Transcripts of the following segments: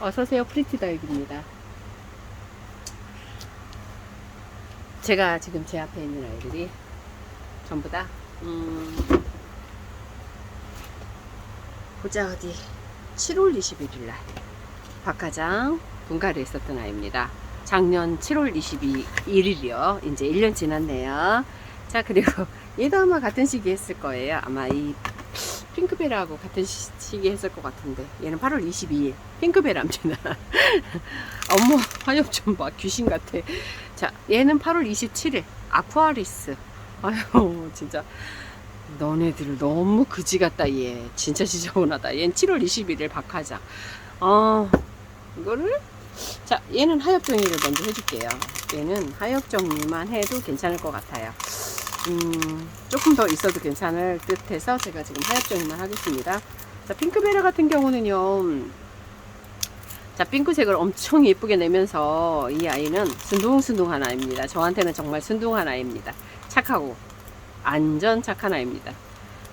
어서오세요. 프리티다육입니다. 제가 지금 제 앞에 있는 아이들이 전부 다, 음, 보자, 어디. 7월 21일 날, 박하장 분가를 했었던 아이입니다. 작년 7월 22일이요. 이제 1년 지났네요. 자, 그리고 얘도 아마 같은 시기에 했을 거예요. 아마 이 핑크베라하고 같은 시- 시기에 했을 것 같은데 얘는 8월 22일 핑크베라입니다. 어머 화엽 좀 봐. 귀신 같아. 자, 얘는 8월 27일 아쿠아리스. 아유, 진짜 너네들 너무 그지 같다 얘. 진짜 지저분하다. 얘는 7월 21일 박하장. 어, 이거를 자, 얘는 하엽 정리를 먼저 해줄게요. 얘는 하엽 정리만 해도 괜찮을 것 같아요. 음, 조금 더 있어도 괜찮을 듯 해서 제가 지금 정리만 하겠습니다. 자, 핑크베라 같은 경우는요, 자, 핑크색을 엄청 예쁘게 내면서 이 아이는 순둥순둥한 아이입니다. 저한테는 정말 순둥한 아이입니다. 착하고, 안전 착한 아이입니다.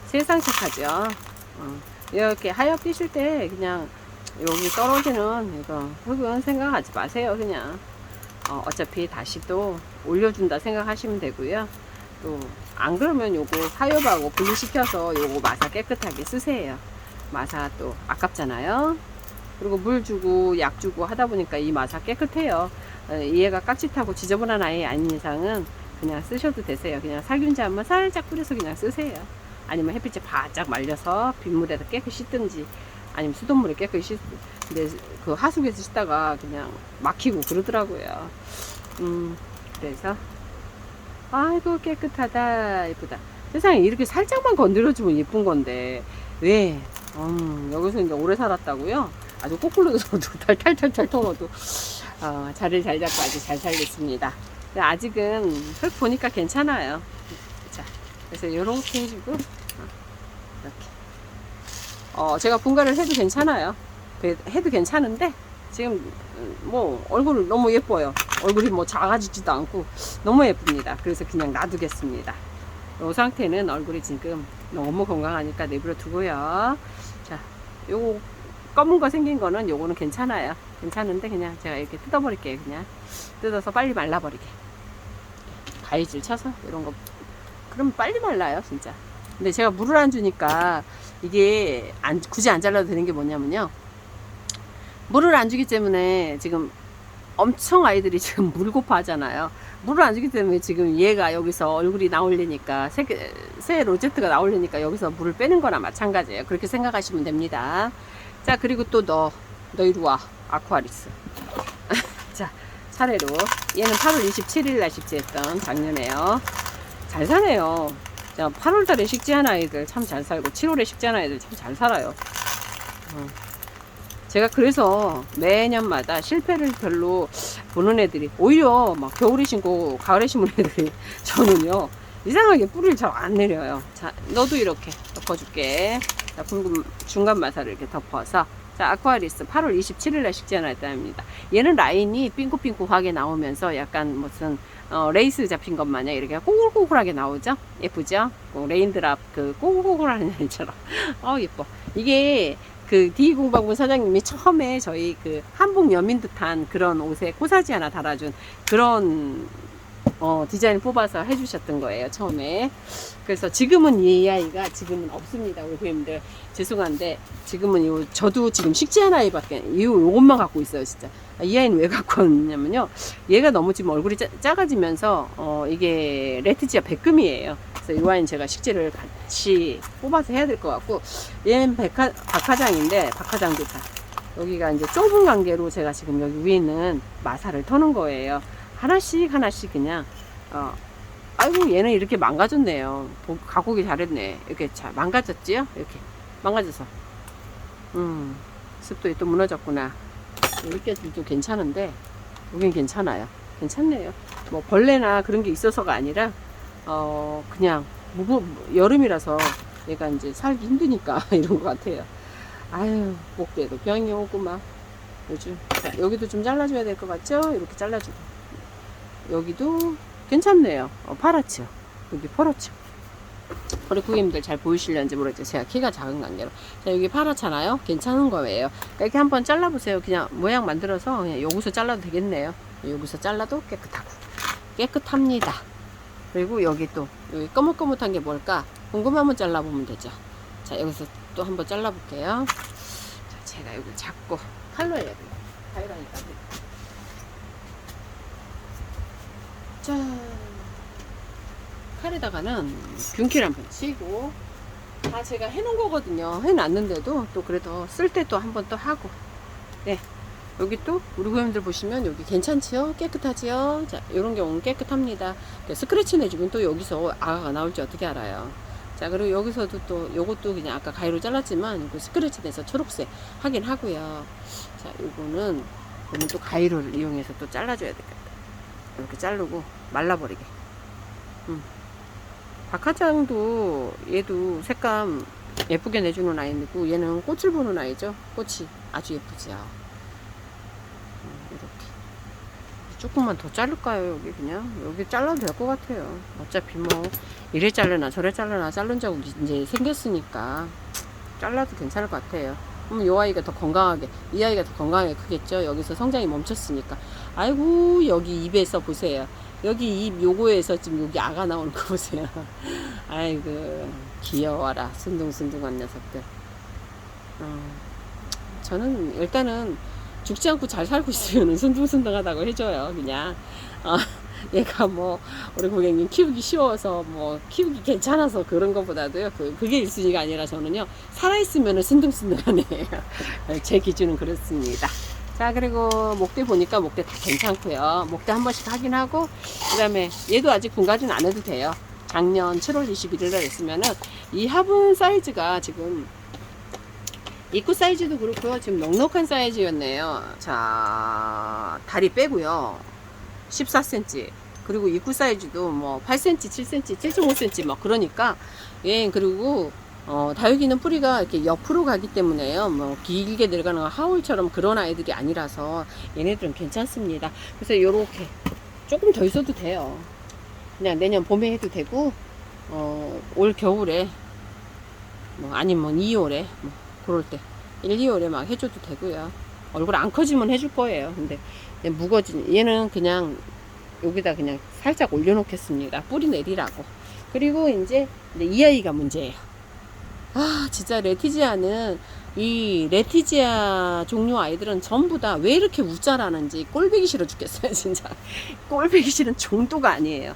세상 착하죠. 어, 이렇게 하엽 띄실 때 그냥 여기 떨어지는 이거 흙은 생각하지 마세요. 그냥. 어, 어차피 다시 또 올려준다 생각하시면 되고요. 또안 그러면 요거 하엽하고 분리시켜서 요거 마사 깨끗하게 쓰세요. 마사 또 아깝잖아요. 그리고 물 주고 약 주고 하다 보니까 이 마사 깨끗해요. 어, 얘가 깍짓하고 지저분한 아이 아닌 이상은 그냥 쓰셔도 되세요. 그냥 살균제 한번 살짝 뿌려서 그냥 쓰세요. 아니면 햇빛에 바짝 말려서 빗물에다 깨끗이 씻든지 아니면 수돗물에 깨끗이 씻 근데 그 하수구에서 씻다가 그냥 막히고 그러더라고요. 음, 그래서 아이고 깨끗하다 예쁘다. 세상에 이렇게 살짝만 건드려주면 예쁜 건데. 왜? 음, 여기서 이제 오래 살았다고요? 아주 거꾸로 도 탈탈탈탈 털어도 어, 자리를 잘 잡고 아주 잘 살겠습니다. 아직은 흙 보니까 괜찮아요. 자 그래서 이렇게 해주고 어, 이렇게. 어, 제가 분갈이를 해도 괜찮아요. 그- 해도 괜찮은데 지금 음, 뭐 얼굴 너무 예뻐요 얼굴이 뭐 작아지지도 않고 너무 예쁩니다. 그래서 그냥 놔두겠습니다. 이 상태는 얼굴이 지금 너무 건강하니까 내버려 두고요. 자, 요거 검은 거 생긴 거는 요거는 괜찮아요. 괜찮은데 그냥 제가 이렇게 뜯어버릴게요. 그냥 뜯어서 빨리 말라버리게. 가위질 쳐서 이런 거 그럼 빨리 말라요, 진짜. 근데 제가 물을 안 주니까 이게 안, 굳이 안 잘라도 되는 게 뭐냐면요. 물을 안 주기 때문에 지금 엄청 아이들이 지금 물 고파하잖아요. 물을 안 주기 때문에 지금 얘가 여기서 얼굴이 나오려니까 새, 새 로제트가 나오려니까 여기서 물을 빼는 거나 마찬가지예요. 그렇게 생각하시면 됩니다. 자 그리고 또 너 너 이리 와 아쿠아리스. 자 차례로 얘는 8월 27일 날 식재했던 작년에요. 잘 사네요. 자 8월 달에 식재한 아이들 참 잘 살고 7월에 식재한 아이들 참 잘 살아요. 어. 제가 그래서 매년마다 실패를 별로 보는 애들이 오히려 막 겨울에 심고 가을에 심은 애들이 저는요 이상하게 뿌리를 잘 안 내려요. 자, 너도 이렇게 덮어줄게. 자, 붉은 중간 마사를 이렇게 덮어서 자, 아쿠아리스 8월 27일 날 식재한 아이입니다. 얘는 라인이 삥꾸삥꾸하게 나오면서 약간 무슨 어, 레이스 잡힌 것 마냥 이렇게 꼬글꼬글하게 나오죠? 예쁘죠? 그 레인드랍 그 꼬글꼬글하는 애처럼. 어 예뻐. 이게 그 디공방군 사장님이 처음에 저희 그 한복 여민 듯한 그런 옷에 코사지 하나 달아준 그런 어, 디자인 뽑아서 해주셨던 거예요 처음에 그래서 지금은 이 아이가 지금은 없습니다 우리 고객님들 죄송한데 지금은 요 저도 지금 식재한 아이밖에 이 요것만 갖고 있어요 진짜 아, 이 아이는 왜 갖고 왔냐면요 얘가 너무 지금 얼굴이 짜, 작아지면서 어, 이게 레트지아 백금이에요 그래서 이 아이는 제가 식재를 같이 뽑아서 해야 될 것 같고 얘는 백화, 박화장인데 박화장 좋다. 여기가 이제 좁은 관계로 제가 지금 여기 위에 있는 마사를 터는 거예요. 하나씩 하나씩 그냥 어 아이고 얘는 이렇게 망가졌네요. 보- 가꾸기 잘했네. 이렇게 잘 망가졌지요? 이렇게 망가져서 음 습도에 또 무너졌구나. 여기까지도 괜찮은데 여긴 괜찮아요. 괜찮네요. 뭐 벌레나 그런 게 있어서가 아니라 어 그냥 무부, 여름이라서 얘가 이제 살기 힘드니까 이런 것 같아요. 아유, 목대도 병이 오구만. 요즘. 자, 여기도 좀 잘라줘야 될 것 같죠? 이렇게 잘라주고. 여기도 괜찮네요. 어, 파랗죠? 여기 퍼렇죠? 우리 고객님들 잘 보이실려는지 모르겠죠. 제가 키가 작은 관계로. 자, 여기 파랗잖아요. 괜찮은 거예요. 이렇게 한번 잘라보세요. 그냥 모양 만들어서 그냥 여기서 잘라도 되겠네요. 여기서 잘라도 깨끗하고. 깨끗합니다. 그리고 여기 또, 여기 거뭇거뭇한 게 뭘까? 궁금하면 잘라보면 되죠. 자, 여기서 또 한번 잘라볼게요. 자, 제가 여기 잡고 칼로 해야 돼요. 가위라니까. 짠. 칼에다가는 균키를 한번 치고 다 제가 해놓은 거거든요. 해놨는데도 또 그래도 쓸 때 또 한 번 또 하고 네 여기 또 우리 고객님들 보시면 여기 괜찮지요? 깨끗하지요? 자 이런 경우는 깨끗합니다. 스크래치 내주면 또 여기서 아가가 나올지 어떻게 알아요? 자 그리고 여기서도 또 요것도 그냥 아까 가위로 잘랐지만 이거 스크래치 내서 초록색 하긴 하고요. 자 요거는 요거는 또 가위를 이용해서 또 잘라줘야 되겠다. 이렇게 자르고 말라버리게. 음. 박하장도 얘도 색감 예쁘게 내주는 아이고 얘는 꽃을 보는 아이죠. 꽃이 아주 예쁘지요. 음, 이렇게 조금만 더 자를까요? 여기 그냥 여기 잘라도 될 것 같아요. 어차피 뭐 이래 자르나 저래 자르나 자른 자국이 이제 생겼으니까 잘라도 괜찮을 것 같아요. 그럼 요 아이가 더 건강하게 이 아이가 더 건강하게 크겠죠. 여기서 성장이 멈췄으니까. 아이고 여기 입에서 보세요. 여기 입 요거에서 지금 여기 아가 나오는 거 보세요. 아이고 귀여워라 순둥순둥한 녀석들. 어, 저는 일단은 죽지 않고 잘 살고 있으면 순둥순둥하다고 해줘요. 그냥 어, 얘가 뭐 우리 고객님 키우기 쉬워서 뭐 키우기 괜찮아서 그런 것보다도요. 그, 그게 1순위가 아니라 저는요 살아있으면 순둥순둥한 애예요. 제 기준은 그렇습니다. 자 그리고 목대 보니까 목대 다 괜찮고요 목대 한 번씩 확인하고 그 다음에 얘도 아직 분갈이는 안 해도 돼요 작년 7월 21일 날 했으면은 이 화분 사이즈가 지금 입구 사이즈도 그렇고요 지금 넉넉한 사이즈였네요 자 다리 빼고요 14cm 그리고 입구 사이즈도 뭐 8cm 7cm 7.5cm 막 그러니까 예 그리고 어, 다육이는 뿌리가 이렇게 옆으로 가기 때문에요. 뭐 길게 내려가는 하울처럼 그런 아이들이 아니라서 얘네들은 괜찮습니다. 그래서 이렇게 조금 더 있어도 돼요. 그냥 내년 봄에 해도 되고 어, 올 겨울에 뭐 아니면 2월에 뭐 그럴 때 1, 2월에 막 해줘도 되고요. 얼굴 안 커지면 해줄 거예요. 근데 무거진 얘는 그냥 여기다 그냥 살짝 올려놓겠습니다. 뿌리 내리라고. 그리고 이제 이 아이가 문제예요. 아, 진짜 레티지아는 이 레티지아 종류 아이들은 전부 다 왜 이렇게 우짜라는지 꼴보기 싫어 죽겠어요, 진짜. 꼴보기 싫은 정도가 아니에요.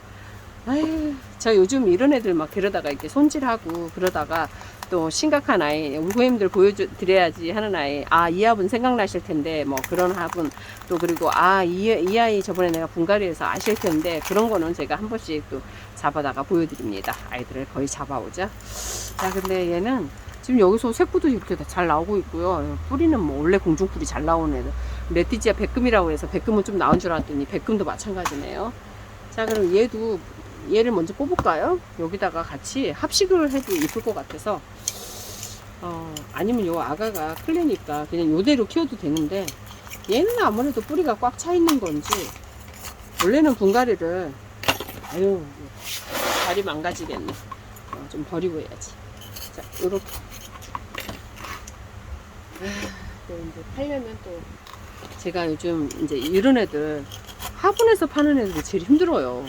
아유, 저 요즘 이런 애들 막 데려다가 이렇게 손질하고 그러다가 또 심각한 아이, 고객님들 보여드려야지 하는 아이, 아, 이 화분 생각나실 텐데, 뭐 그런 화분, 또 그리고 아, 이, 이 아이 저번에 내가 분갈이해서 아실 텐데, 그런 거는 제가 한 번씩 또 잡아다가 보여드립니다. 아이들을 거의 잡아오죠. 자, 근데 얘는 지금 여기서 색구도 이렇게 다잘 나오고 있고요. 뿌리는 뭐 원래 공중뿌리 잘 나오는 애들. 레티지아 백금이라고 해서 백금은 좀 나온 줄 알았더니 백금도 마찬가지네요. 자, 그럼 얘도 얘를 먼저 뽑을까요? 여기다가 같이 합식을 해도 이쁠 것 같아서 어, 아니면 요 아가가 클래니까 그냥 요대로 키워도 되는데 얘는 아무래도 뿌리가 꽉 차 있는 건지 원래는 분갈이를 아유 다리 망가지겠네. 어, 좀 버리고 해야지. 자 요렇게. 아, 또 이제 팔려면 또 제가 요즘 이제 이런 애들 화분에서 파는 애들이 제일 힘들어요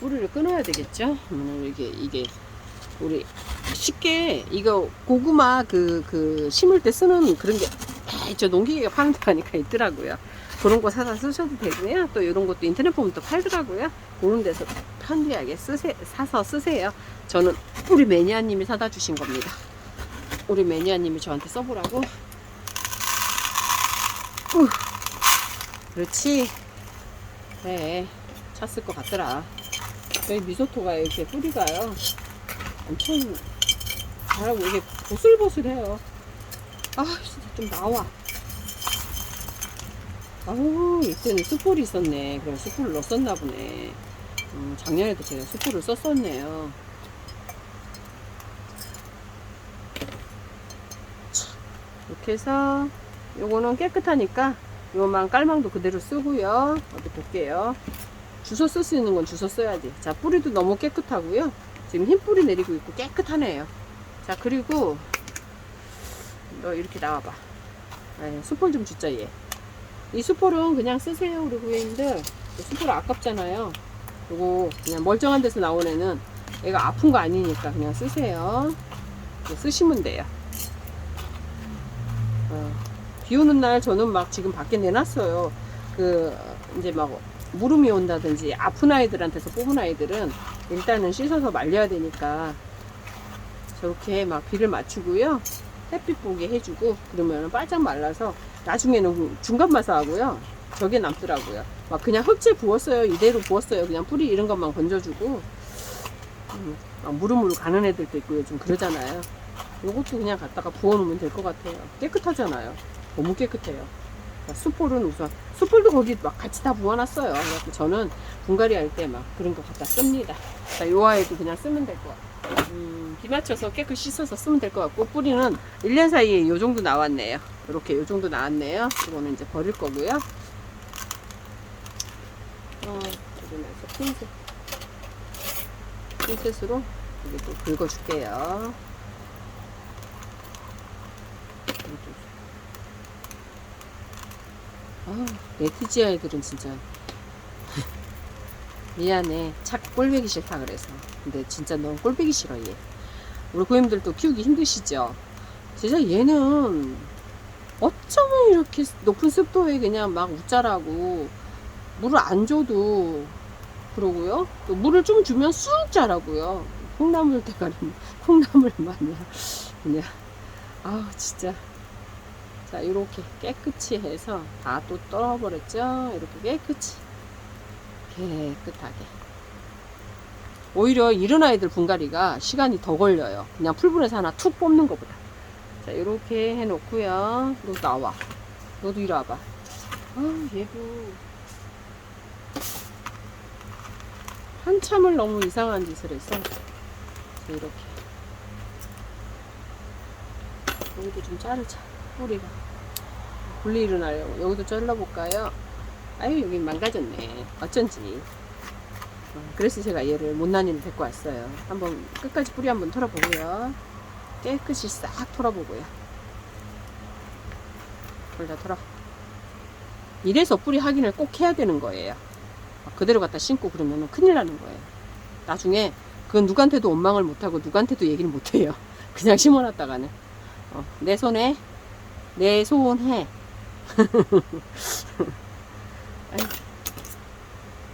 뿌리를 끊어야 되겠죠 음, 이게 이게 우리 쉽게 이거 고구마 그, 그 심을 때 쓰는 그런 게저 농기계가 파는 데 가니까 있더라고요. 그런 거 사서 쓰셔도 되고요. 또 이런 것도 인터넷 보면 또 팔더라고요. 그런 데서 편리하게 쓰세, 사서 쓰세요. 저는 우리 매니아님이 사다 주신 겁니다. 우리 매니아님이 저한테 써보라고. 우. 그렇지. 네, 찼을 것 같더라. 여기 미소토가 이렇게 뿌리가요. 엄청 잘하고 이게 보슬보슬해요. 아, 진짜 좀 나와. 아우, 이때는 숯불이 있었네. 그럼 숯불을 넣었었나 보네. 음, 작년에도 제가 숯불을 썼었네요. 이렇게 해서 요거는 깨끗하니까 요만 깔망도 그대로 쓰고요. 어디 볼게요. 주소 쓸수 있는 건 주소 써야지. 자, 뿌리도 너무 깨끗하고요. 지금 흰 뿌리 내리고 있고 깨끗하네요. 자 그리고 너 이렇게 나와봐. 네, 수폴 좀 주자 얘. 이 수폴은 그냥 쓰세요 우리 고객님들. 수폴 아깝잖아요. 요거 그냥 멀쩡한 데서 나온 애는 얘가 아픈 거 아니니까 그냥 쓰세요. 쓰시면 돼요. 어, 비 오는 날 저는 막 지금 밖에 내놨어요. 그 이제 막 무름이 온다든지 아픈 아이들한테서 뽑은 아이들은 일단은 씻어서 말려야 되니까 저렇게 막 비를 맞추고요. 햇빛 보게 해주고 그러면 바짝 말라서 나중에는 중간 마사하고요. 저게 남더라고요. 막 그냥 흙질 부었어요. 이대로 부었어요. 그냥 뿌리 이런 것만 건져주고 음, 막 무름으로 가는 애들도 있고 요즘 그러잖아요. 요것도 그냥 갖다가 부어놓으면 될 것 같아요. 깨끗하잖아요. 너무 깨끗해요. 자, 수폴은 우선 수폴도 거기 막 같이 다 부어놨어요. 그래서 저는 분갈이 할 때 막 그런 거 갖다 씁니다. 자, 요 아이도 그냥 쓰면 될 것 같아요. 음, 비 맞춰서 깨끗이 씻어서 쓰면 될 것 같고 뿌리는 1년 사이에 요 정도 나왔네요. 이렇게 요 정도 나왔네요. 이거는 이제 버릴 거고요. 어, 그러면서 핀셋 핀셋으로 여기 또 긁어줄게요. 아, 네티지 아이들은 진짜 미안해. 착 꼴배기 싫다 그래서. 근데 진짜 넌 꼴배기 싫어 얘. 우리 고객님들도 키우기 힘드시죠? 진짜 얘는 어쩌면 이렇게 높은 습도에 그냥 막 웃자라고 물을 안 줘도 그러고요. 또 물을 좀 주면 쑥 자라고요. 콩나물 대가리, 콩나물 마냥 그냥 아우 진짜 자 이렇게 깨끗이 해서 다 또 떨어버렸죠. 이렇게 깨끗이 깨끗하게. 오히려 이런 아이들 분갈이가 시간이 더 걸려요. 그냥 풀분에서 하나 툭 뽑는 것보다. 자, 이렇게 해놓고요. 너 나와. 너도 이리 와봐. 아, 얘도 한참을 너무 이상한 짓을 했어. 자, 이렇게. 여기도 좀 자르자. 뿌리가. 분리 일어나려고. 여기도 잘라볼까요? 아유, 여기 망가졌네. 어쩐지. 어, 그래서 제가 얘를 못난이를 데리고 왔어요. 한번 끝까지 뿌리 한번 털어보고요. 깨끗이 싹 털어보고요. 돌다 털어. 이래서 뿌리 확인을 꼭 해야 되는 거예요. 막 그대로 갖다 심고 그러면 큰일 나는 거예요. 나중에 그건 누구한테도 원망을 못하고 누구한테도 얘기를 못해요. 그냥 심어놨다가는. 어, 내 손에, 내. 아이,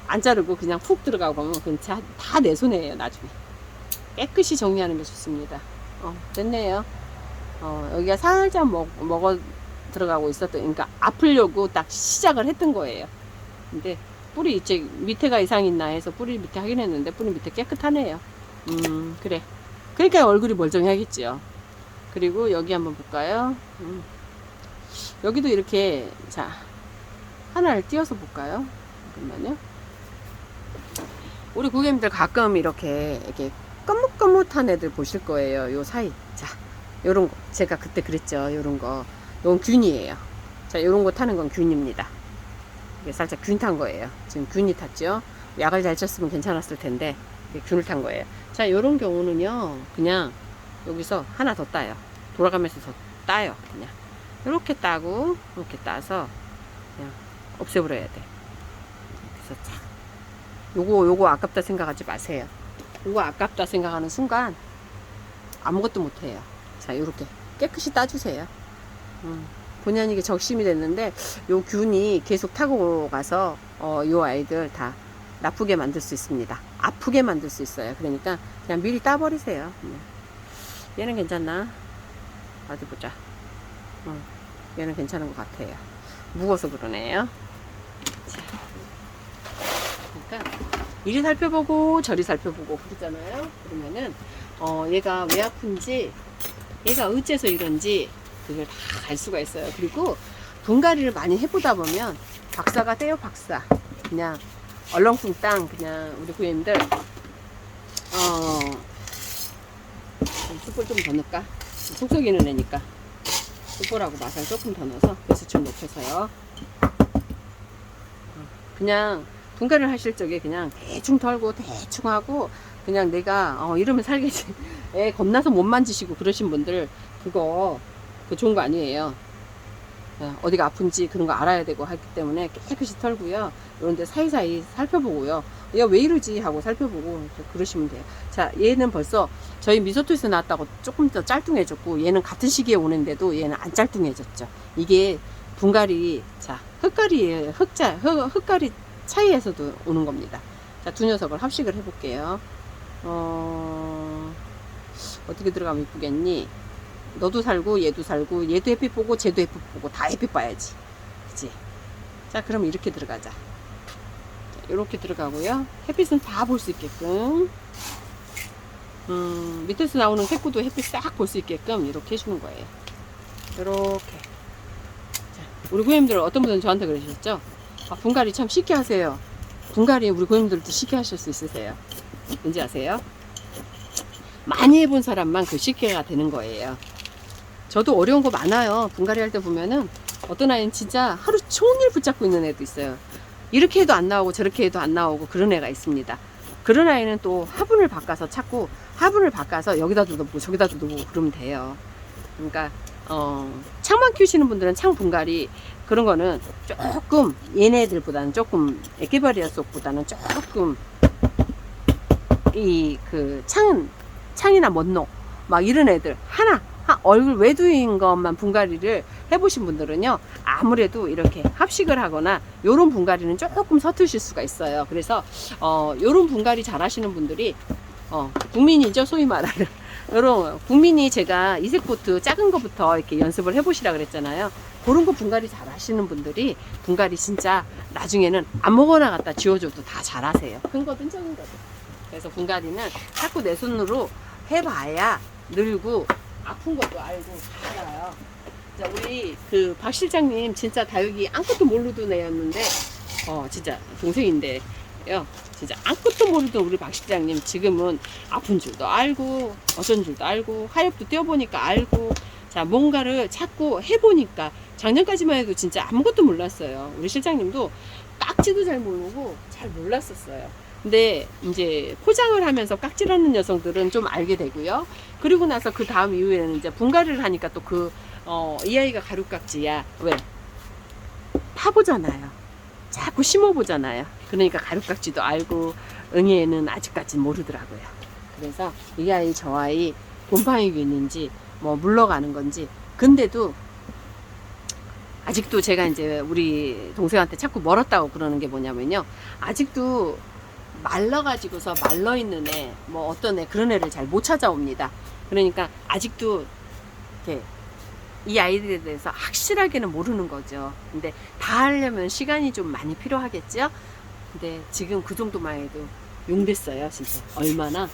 안 자르고 그냥 푹 들어가고 그러면 그건 다 내 손에요 나중에. 깨끗이 정리하는 게 좋습니다. 어 됐네요. 어 여기가 살짝 먹, 먹어 들어가고 있었던 그러니까 아플려고 딱 시작을 했던 거예요. 근데 뿌리 이제 밑에가 이상 있나 해서 뿌리 밑에 하긴 했는데 뿌리 밑에 깨끗하네요. 음 그래. 그러니까 얼굴이 멀쩡하겠지요. 그리고 여기 한번 볼까요? 음. 여기도 이렇게 자 하나를 띄워서 볼까요 잠깐만요 우리 고객님들 가끔 이렇게 이렇게 거뭇거뭇한 애들 보실 거예요. 요 사이. 자, 요런 거. 제가 그때 그랬죠. 요런 거. 요건 균이에요. 자, 요런 거 타는 건 균입니다. 이게 살짝 균 탄 거예요. 지금 균이 탔죠. 약을 잘 쳤으면 괜찮았을 텐데 균을 탄 거예요. 자, 요런 경우는요. 그냥 여기서 하나 더 따요. 돌아가면서 더 따요. 그냥. 이렇게 따고 이렇게 따서 그냥 없애버려야 돼. 그래서 자, 요거 요거 아깝다 생각하지 마세요. 요거 아깝다 생각하는 순간 아무것도 못해요. 자, 요렇게 깨끗이 따주세요. 음, 본의 아니게 적심이 됐는데 요 균이 계속 타고 가서 어, 요 아이들 다 나쁘게 만들 수 있습니다. 아프게 만들 수 있어요. 그러니까 그냥 미리 따버리세요. 음. 얘는 괜찮나? 어디 보자. 음, 얘는 괜찮은 것 같아요. 무거워서 그러네요. 자. 그러니까 이리 살펴보고 저리 살펴보고 그러잖아요. 그러면은 어 얘가 왜 아픈지 얘가 어째서 이런지 그걸 다 알 수가 있어요. 그리고 분갈이를 많이 해보다 보면 박사가 돼요 박사. 그냥 얼렁뚱땅 그냥 우리 고객님들 어 숯불 좀 더 넣을까? 속 썩이는 애니까 숯불하고 맛을 조금 더 넣어서 배수 좀 높여서요. 어, 그냥 분갈이를 하실 적에 그냥 대충 털고 대충 하고 그냥 내가 어 이러면 살겠지 애 겁나서 못 만지시고 그러신 분들 그거 그 좋은 거 아니에요 어, 어디가 아픈지 그런 거 알아야 되고 하기 때문에 깨끗이 털고요. 그런데 사이사이 살펴보고요. 얘 왜 이러지? 하고 살펴보고 그러시면 돼요. 자 얘는 벌써 저희 미소토에서 나왔다고 조금 더 짤뚱해졌고 얘는 같은 시기에 오는데도 얘는 안 짤뚱해졌죠. 이게 분갈이 자 흙갈이에요 흙자 흙, 흙갈이 차이에서도 오는 겁니다. 자 두 녀석을 합식을 해볼게요. 어 어떻게 들어가면 이쁘겠니 너도 살고 얘도 살고 얘도 햇빛 보고 쟤도 햇빛 보고 다 햇빛 봐야지. 그치? 자 그럼 이렇게 들어가자. 이렇게 들어가고요. 햇빛은 다 볼 수 있게끔. 음, 밑에서 나오는 색구도 햇빛 싹 볼 수 있게끔 이렇게 해주는 거예요. 이렇게. 자, 우리 고객님들 어떤 분들은 저한테 그러셨죠? 아, 분갈이 참 쉽게 하세요. 분갈이 우리 고객님들도 쉽게 하실 수 있으세요. 왠지 아세요? 많이 해본 사람만 그 쉽게가 되는 거예요 저도 어려운 거 많아요. 분갈이 할 때 보면은 어떤 아이는 진짜 하루 종일 붙잡고 있는 애도 있어요. 이렇게 해도 안 나오고 저렇게 해도 안 나오고 그런 애가 있습니다. 그런 아이는 또 화분을 바꿔서 찾고 화분을 바꿔서 여기다 둬보고 저기다 둬보고 그러면 돼요. 그러니까 어, 창만 키우시는 분들은 창 분갈이 그런 거는 조금 얘네들보다는 조금 에케바리아 속보다는 조금 이 그 창 창이나 먼노 막 이런 애들 하나 한 얼굴 외두인 것만 분갈이를 해보신 분들은요 아무래도 이렇게 합식을 하거나 요런 분갈이는 조금 서투실 수가 있어요. 그래서 어 요런 분갈이 잘 하시는 분들이 어 국민이죠 소위 말하는. 요런 국민이 제가 이색보트 작은 거부터 이렇게 연습을 해보시라 그랬잖아요. 그런 거 분갈이 잘 하시는 분들이 분갈이 진짜 나중에는 아무거나 갖다 지워줘도 다 잘하세요. 큰 거든 작은 거든. 그래서 분갈이는 자꾸 내 손으로 해봐야 늘고 아픈 것도 알고 다 알아요. 자, 우리 그 박 실장님 진짜 다육이 아무것도 모르던 애였는데, 어, 진짜 동생인데요. 진짜 아무것도 모르던 우리 박 실장님 지금은 아픈 줄도 알고, 어쩐 줄도 알고, 하엽도 떼어보니까 알고, 자, 뭔가를 자꾸 해보니까 작년까지만 해도 진짜 아무것도 몰랐어요. 우리 실장님도 깍지도 잘 모르고 잘 몰랐었어요. 근데 이제 포장을 하면서 깍지라는 여성들은 좀 알게 되고요. 그리고 나서 그 다음 이후에는 이제 분갈이를 하니까 또 그, 어, 이 아이가 가루깍지야. 왜? 파보잖아요. 자꾸 심어보잖아요. 그러니까 가루깍지도 알고, 응애는 아직까지 모르더라고요. 그래서 이 아이, 저 아이, 곰팡이가 있는지, 뭐, 물러가는 건지, 근데도 아직도 제가 이제 우리 동생한테 자꾸 멀었다고 그러는 게 뭐냐면요. 아직도 말라가지고서 말라있는 애, 뭐 어떤 애, 그런 애를 잘 못 찾아옵니다. 그러니까 아직도 이렇게 이 아이들에 대해서 확실하게는 모르는 거죠. 근데 다 하려면 시간이 좀 많이 필요하겠죠? 근데 지금 그 정도만 해도 용됐어요, 진짜. 얼마나,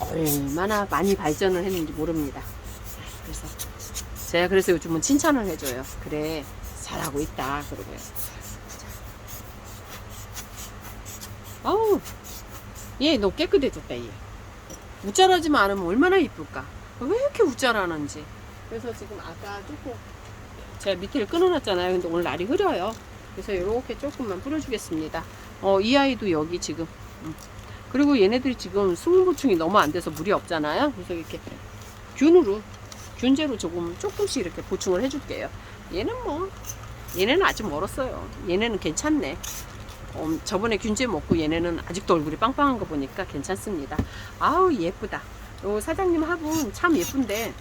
얼마나 많이 발전을 했는지 모릅니다. 그래서 제가 그래서 요즘은 칭찬을 해줘요. 그래, 잘하고 있다. 그러고요. 아우, 얘 너무 깨끗해졌다, 얘. 웃자라지만 않으면 얼마나 이쁠까? 왜 이렇게 웃자라는지. 그래서 지금 아까 조금 제가 밑에를 끊어놨잖아요. 근데 오늘 날이 흐려요. 그래서 이렇게 조금만 뿌려주겠습니다. 어, 이 아이도 여기 지금. 음. 그리고 얘네들이 지금 수분 보충이 너무 안 돼서 물이 없잖아요. 그래서 이렇게 균으로, 균제로 조금, 조금씩 이렇게 보충을 해줄게요. 얘는 뭐, 얘네는 아직 멀었어요. 얘네는 괜찮네. 어, 저번에 균제 먹고 얘네는 아직도 얼굴이 빵빵한 거 보니까 괜찮습니다. 아우 예쁘다. 요 사장님 화분 참 예쁜데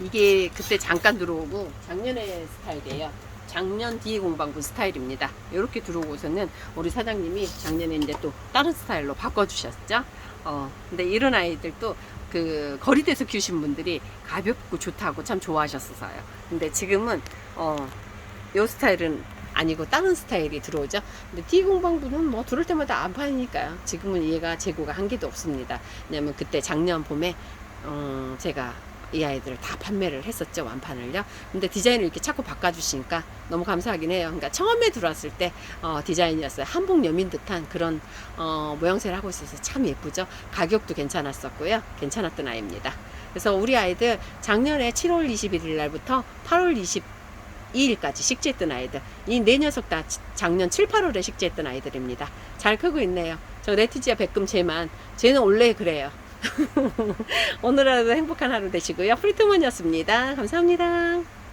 이게 그때 잠깐 들어오고 작년의 스타일이에요. 작년 뒤에 공방부 스타일입니다. 이렇게 들어오고서는 우리 사장님이 작년에 이제 또 다른 스타일로 바꿔주셨죠. 어, 근데 이런 아이들도 그 거리대에서 키우신 분들이 가볍고 좋다고 참 좋아하셨어요. 근데 지금은 어, 요 스타일은 아니고 다른 스타일이 들어오죠. 근데 D 공방부는 뭐 들어올 때마다 안 팔리니까요. 지금은 얘가 재고가 한 개도 없습니다. 왜냐면 그때 작년 봄에 어, 제가 이 아이들을 다 판매를 했었죠 완판을요. 근데 디자인을 이렇게 자꾸 바꿔주시니까 너무 감사하긴 해요. 그러니까 처음에 들어왔을 때 어, 디자인이었어요. 한복 여민 듯한 그런 어, 모양새를 하고 있어서 참 예쁘죠. 가격도 괜찮았었고요. 괜찮았던 아이입니다. 그래서 우리 아이들 작년에 7월 21일 날부터 8월 20 2일까지 식재했던 아이들. 이 네 녀석 다 지- 작년 7, 8월에 식재했던 아이들입니다. 잘 크고 있네요. 저 레티지아 백금 쟤만. 쟤는 원래 그래요. 오늘 하루도 행복한 하루 되시고요. 프리트먼이었습니다. 감사합니다.